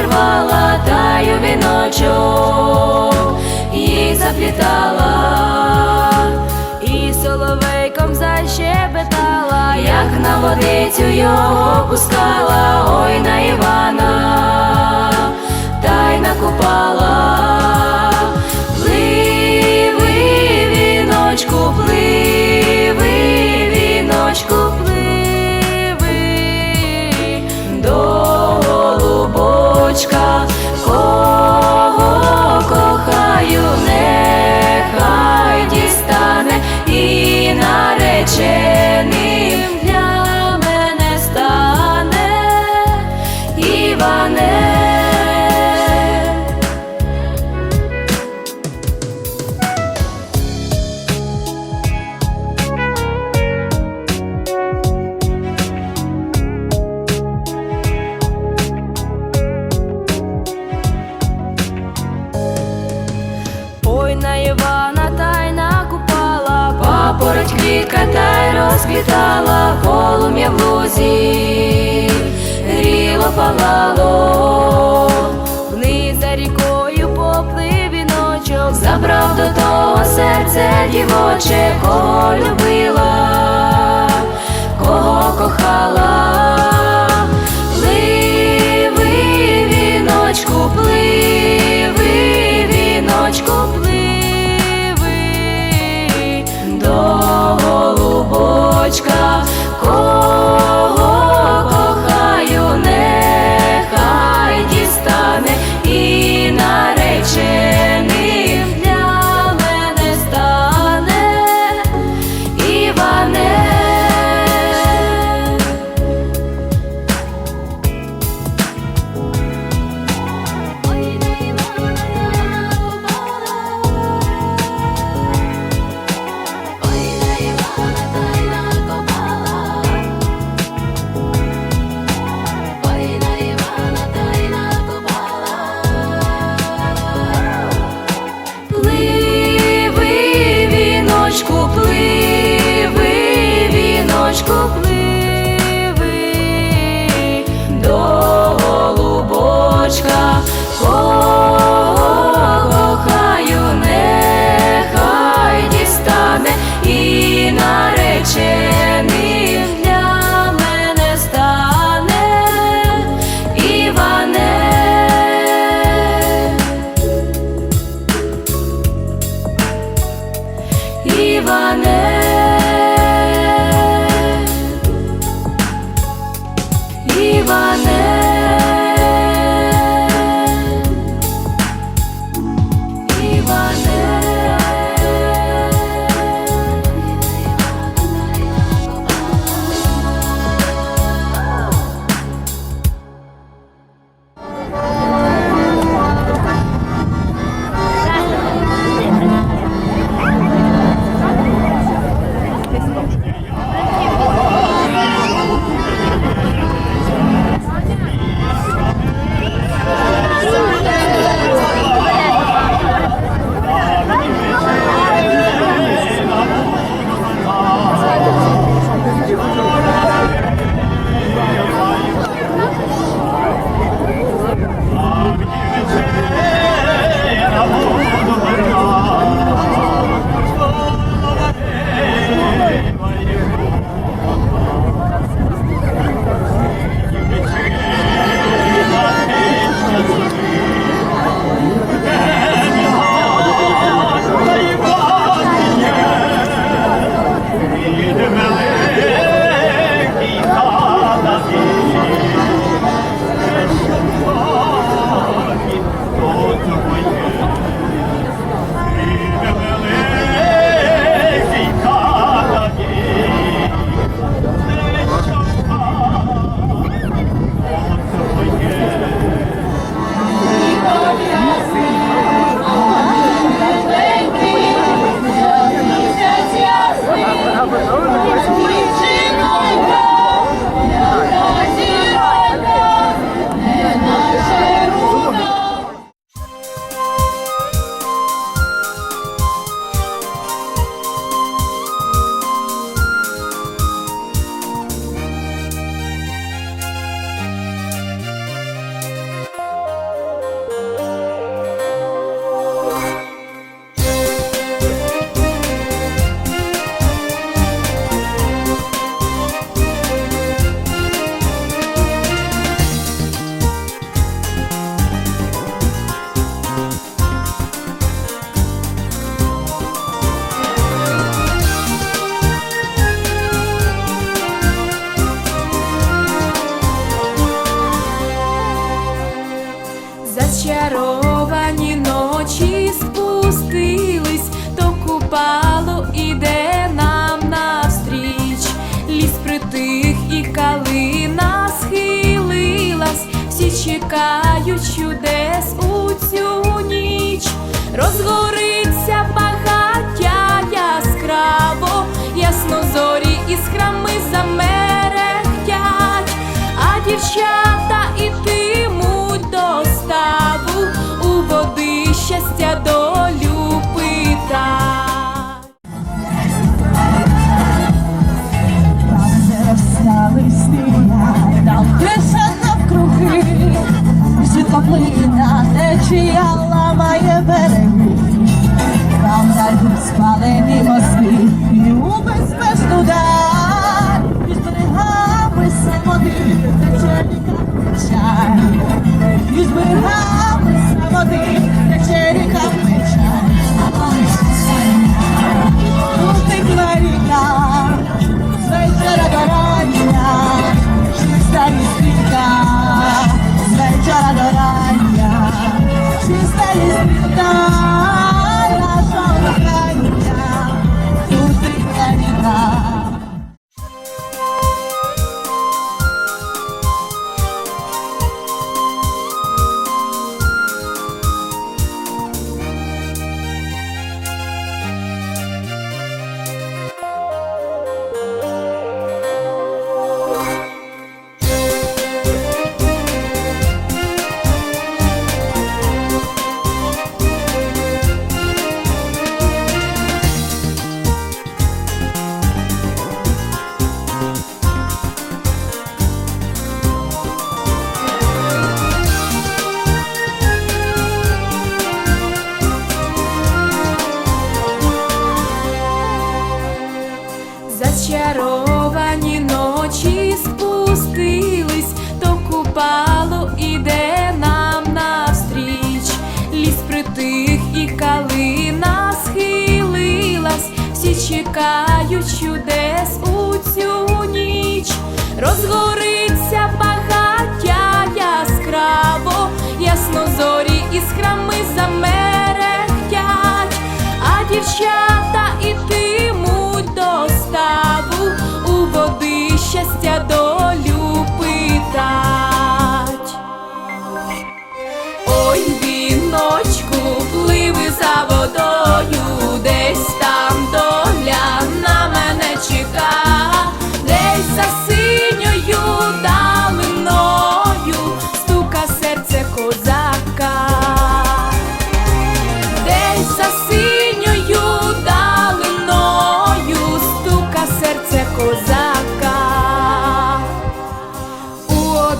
лузі рвала, таю віночок їй заплітала, і соловейком защебетала, як на водицю його пускала, ой на Івана, та й накупала. Ой на Івана та й накупала, папороть квітка та й розквітала, полум'я в лузі, гріло палало, вниз за рікою поплив віночок, забрав до того серце дівоче, кого любила, кого кохала. шукаючу.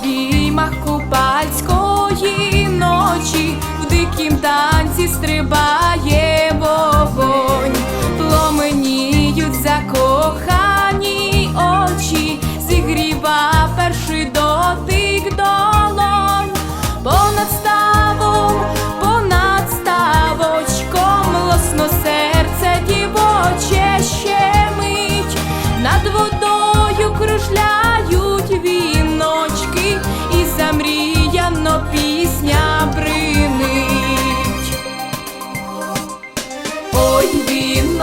обіймах купальської ночі, в дикім танці стрибає вогонь, пломеніють закохані очі. замріяно пісня бринить. Ой, він.